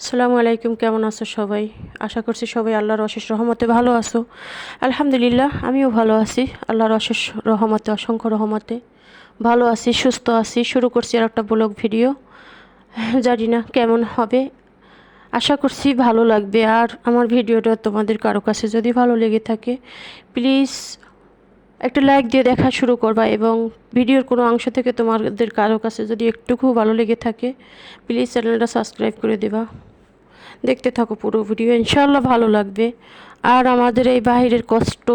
আসসালামু আলাইকুম, কেমন আছো সবাই? আশা করছি সবাই আল্লাহর অশেষ রহমতে ভালো আছো। আলহামদুলিল্লাহ, আমিও ভালো আছি। আল্লাহর অশেষ রহমতে, অসংখ্য রহমতে ভালো আছি, সুস্থ আছি। শুরু করছি আর একটা ব্লগ ভিডিও। জানি না কেমন হবে। আশা করছি ভালো লাগবে। আর আমার ভিডিওটা তোমাদের কারও কাছে যদি ভালো লেগে থাকে, প্লিজ একটা লাইক দিয়ে দেখা শুরু করবা এবং ভিডিওর কোনো অংশ থেকে তোমাদের কারও কাছে যদি একটুকু ভালো লেগে থাকে, প্লিজ চ্যানেলটা সাবস্ক্রাইব করে দেবা। দেখতে থাকো পুরো ভিডিও ইনশাল্লাহ ভালো লাগবে। আর আমাদের এই বাহিরের কষ্ট,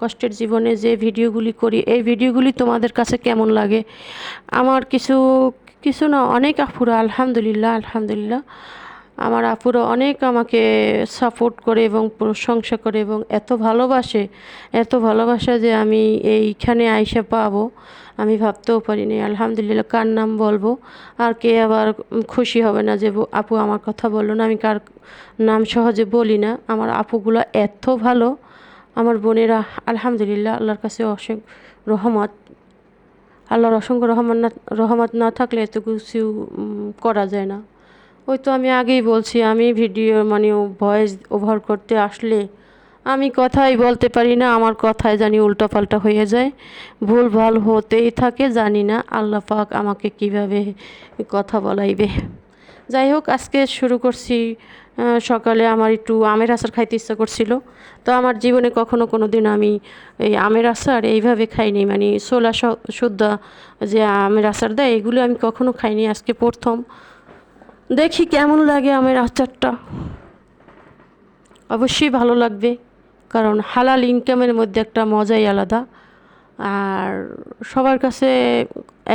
কষ্টের জীবনে যে ভিডিওগুলি করি, এই ভিডিওগুলি তোমাদের কাছে কেমন লাগে? আমার কিছু কিছু না, অনেক আফুরা আলহামদুলিল্লাহ আলহামদুলিল্লাহ। আমার আপুরা অনেক আমাকে সাপোর্ট করে এবং প্রশংসা করে এবং এত ভালোবাসে, এত ভালোবাসা যে আমি এইখানে আইসা পাবো। আমি ভাবতেও পারিনি, আলহামদুলিল্লাহ, কার নাম বলব? আর কে আবার খুশি হবে না যে আপু আমার কথা বলল না, আমি কার নাম সহজে বলি না। আমার আপুগুলো এত ভালো, আমার বোনেরা, আলহামদুলিল্লাহ, আল্লাহর কাছে অসংখ্য রহমত। আল্লাহর অসংখ্য রহমান না, রহমত না থাকলে এত কিছু করা যায় না। ওই তো আমি আগেই বলছি, আমি ভিডিও মানে ভয়েস ওভার করতে আসলে আমি কথাই বলতে পারি না, আমার কথায় জানি উল্টাপাল্টা হয়ে যায়। ভুল ভালো হতেই থাকে, জানি না আল্লাহ পাক আমাকে কীভাবে কথা বলাইবে। যাই হোক, আজকে শুরু করছি সকালে আমার একটু আমের আচার খাইতে ইচ্ছা করছিল। তো আমার জীবনে কখনো কোনো দিন আমি এই আমের আচার এইভাবে খাইনি মানে সোলা শুদ্ধ যে আমের আচার দেয়, এগুলো আমি কখনো খাইনি। আজকে প্রথম দেখি কেমন লাগে আমের আচারটা। অবশ্যই ভালো লাগবে, কারণ হালাল ইনকামের মধ্যে একটা মজাই আলাদা। আর সবার কাছে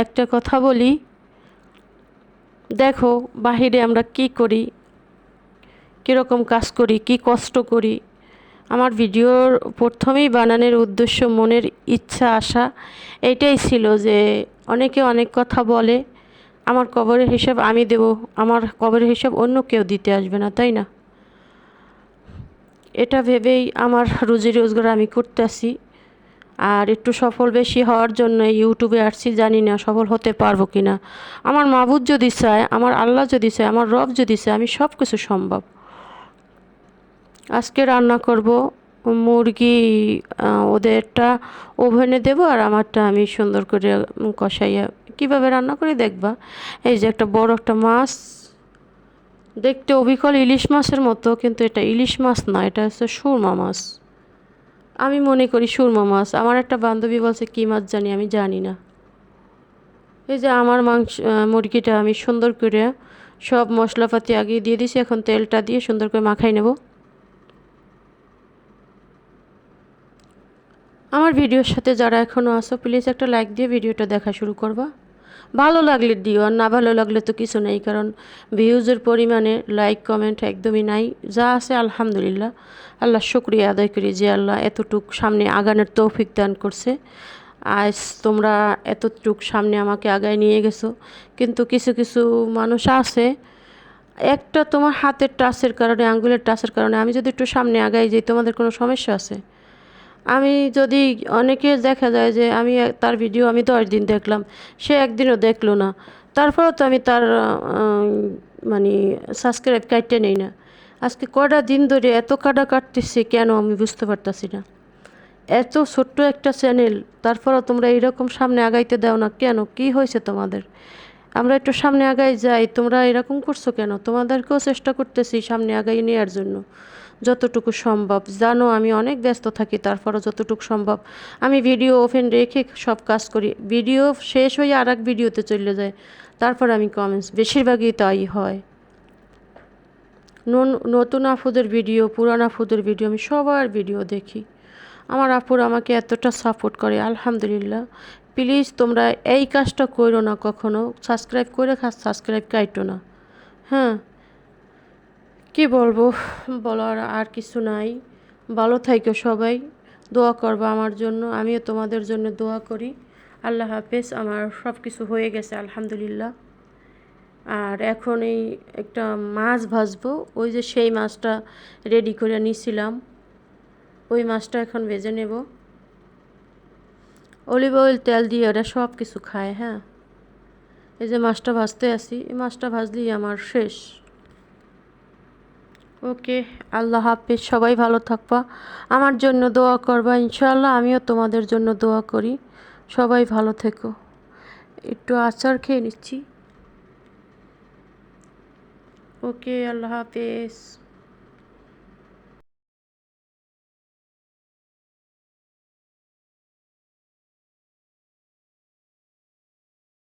একটা কথা বলি, দেখো বাহিরে আমরা কি করি, কীরকম কাজ করি, কি কষ্ট করি। আমার ভিডিওর প্রথমেই বানানোর উদ্দেশ্য মনের ইচ্ছা, আশা এইটাই ছিল যে অনেকে অনেক কথা বলে আমার কবরের হিসাব আমি দেব, আমার কবরের হিসাব অন্য কেউ দিতে আসবে না, তাই না? এটা ভেবেই আমার রুজি রোজগার আমি করতে আসি আর একটু সফল বেশি হওয়ার জন্য ইউটিউবে আসছি, জানি না সফল হতে পারব কি না আমার মাবুদ যদি চায়, আমার আল্লাহ যদি চায়, আমার রব যদি চায়, আমি সব কিছু সম্ভব। আজকে রান্না করব মুরগি ওদেরটা ওভেনে দেব আর আমারটা আমি সুন্দর করে কষাইয়া কীভাবে রান্না করে দেখবা? এই যে একটা বড় একটা মাছ, দেখতে অবিকল ইলিশ মাছের মতো, কিন্তু এটা ইলিশ মাছ না, এটা হচ্ছে সুরমা মাছ। আমি মনে করি সুরমা মাছ। আমার একটা বান্ধবী বলছে, কী মাছ জানি? আমি জানি না। এই যে আমার মাংস মুরগিটা আমি সুন্দর করে সব মশলাপাতি আগে দিয়ে দিছি, এখন তেলটা দিয়ে সুন্দর করে মাখাই নেব। আমার ভিডিওর সাথে যারা এখনও আসো প্লিজ একটা লাইক দিয়ে ভিডিওটা দেখা শুরু করবা। ভালো লাগলে দিও, আর না ভালো লাগলে তো কিছু নেই, কারণ ভিউজের পরিমাণে লাইক কমেন্ট একদমই নাই। যা আছে আলহামদুলিল্লাহ। আল্লাহ শুক্রিয়া আদায় করি যে আল্লাহ এতটুক সামনে আগানোর তৌফিক দান করছে। আজ তোমরা এতটুক সামনে আমাকে আগায় নিয়ে গেছো। কিন্তু কিছু কিছু মানুষ আছে, একটা তোমার হাতের টাচের কারণে, আঙ্গুলের টাচের কারণে আমি যদি একটু সামনে আগাই যাই, তোমাদের কোনো সমস্যা আছে? আমি যদি অনেকে দেখা যায় যে আমি তার ভিডিও আমি দশ দিন দেখলাম, সে একদিনও দেখল না। তারপরেও তো আমি তার মানে সাবস্ক্রাইব কাটতে নেই না। আজকে কটা দিন ধরে এত কাটা কাটতেছে কেন আমি বুঝতে পারতাছি না। এত ছোট্ট একটা চ্যানেল তারপরও তোমরা এইরকম সামনে আগাইতে দাও না কেন? কি হয়েছে তোমাদের? আমরা একটু সামনে আগাই যাই, তোমরা এরকম করছ কেন? তোমাদেরকেও চেষ্টা করতেছি সামনে আগাই নেওয়ার জন্য। যতটুকু সম্ভব। জানো, আমি অনেক ব্যস্ত থাকি, তারপরও যতটুকু সম্ভব। আমি ভিডিও ওপেন রেখে সব কাজ করি। ভিডিও শেষ হয়ে আর এক ভিডিওতে চলে যায়। তারপর আমি কমেন্টস বেশিরভাগই তাই হয়। নতুন আফুদের ভিডিও পুরান আফুদের ভিডিও আমি সবার ভিডিও দেখি। আমার আপুর আমাকে এতটা সাপোর্ট করে, আলহামদুলিল্লাহ। প্লিজ তোমরা এই কাজটা করো না কখনো। সাবস্ক্রাইব করে সাবস্ক্রাইব কাইটো না। হ্যাঁ। কি বলব? বলার আর কিছু নাই। ভালো থাইকো সবাই। দোয়া করবা আমার জন্য। আমিও তোমাদের জন্য দোয়া করি। আল্লাহ হাফেজ। আমার সব কিছু হয়ে গেছে, আলহামদুলিল্লাহ। আর এখন এই একটা মাছ ভাজবো। ওই যে সেই মাছটা রেডি করে নিছিলাম। ওই মাছটা এখন ভেজে নেব। অলিভ অয়েল তেল দিয়ে ওরা সব কিছু খায় হ্যাঁ? এই যে মাছটা ভাজতে আসি এই মাছটা ভাজলেই আমার শেষ। ওকে, আল্লাহ হাফিজ, সবাই ভালো থাকবা। আমার জন্য দোয়া করবা ইনশাল্লাহ আমিও তোমাদের জন্য দোয়া করি। সবাই ভালো থেকো। একটু আচার খেয়ে নিচ্ছি। ওকে, আল্লাহ হাফেজ।